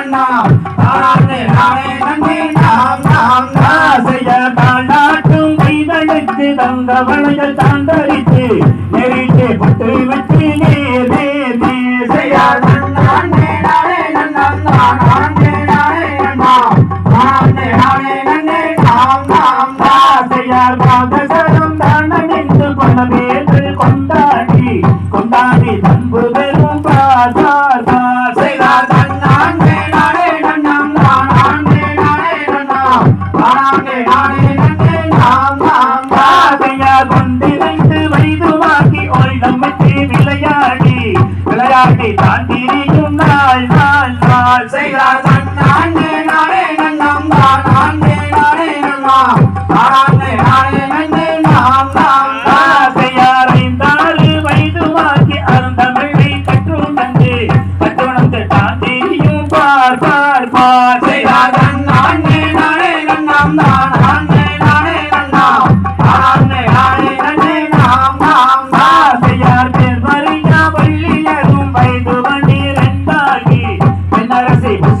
நன்னாம் தானே நானே நன்னே நாம் நாம் ஆசைய தாண்டாட்டும் கைதழுத்து தந்த வளையல் தாண்டரித்து நெறிட்டு பொட்டு வச்சு நேர் நேர் நேர் செய்யா நன்னானே நானே நன்னாம் தானே நானே நானே நன்னே நாம் நாம் ஆசையார் பாதசரம் தாண்டனின்று பல பேர்கள் கொண்டாடி கொண்டாடி தம்பு பெரும் பாசார் ஆசையார் கொண்டிருந்து வைதுவாக்கி ஓய்டம் வச்சு விளையாடி விளையாடி தாண்டிரியும் நாள் நாள் நாள். செய்தா நன்னானே நானே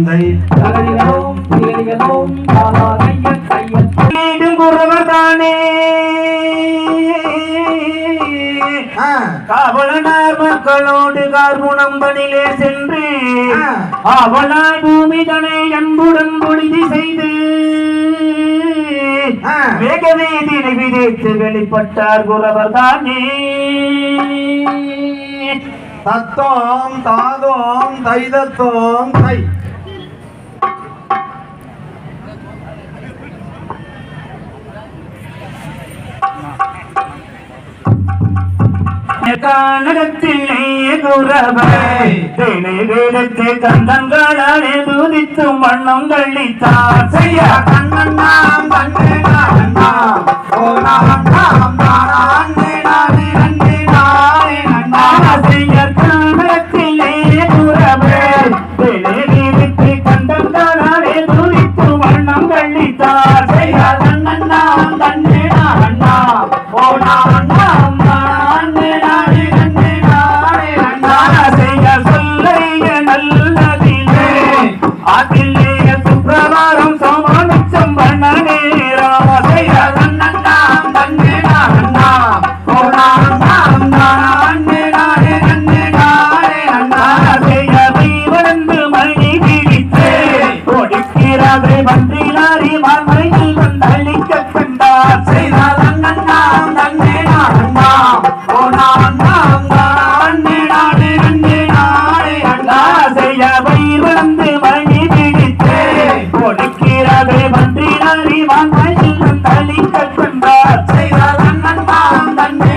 தந்தை. தகதிகளும் திகதிகளும் குறவர் தானே காவலனார் மக்களோடு கார்முனம்பனிலே சென்று ஆ. அவளாய் பூமிதனை அன்புடன் பொழுதி செய்து ஆ. வேகவே தினை விதைத்து வெளிப்பட்டார் குறவர் தானே தத்தோம் தாதோம் தைதத்தோம் தை. கானகத்திலே குறவர் தினை வேடத்து கந்தங்களாலே துதித்தும் வண்ணம் கழித்தார். செய்யா கண்ணன்னாம் தன்னே நானன்னாம் ஓ நாம் நாம் தானே நானே நன்னே நானே நன்னாம் ஆசையர் கானகத்திலே குறவர் தினை வேடத்து கந்தங்களாலே செய்யா ஓ நாம் நாம் ஒடுக்கிறாரை வந்தினாரி மண்மையில் வந்தளிக்க கண்டார். செய்தால் அண்ணா தன்னே நானன்னாம் ஓ அண்ணா நாம் தானே. நானே அண்ணே நானே அண்ணா. செய்ய ஆசையரை வளர்ந்து மணி பிடித்து. ஒடுக்கிறாரை வந்தினாரி மண்மையில் வந்தளிக்க கண்டார். செய்தால் அண்ணா தன்னே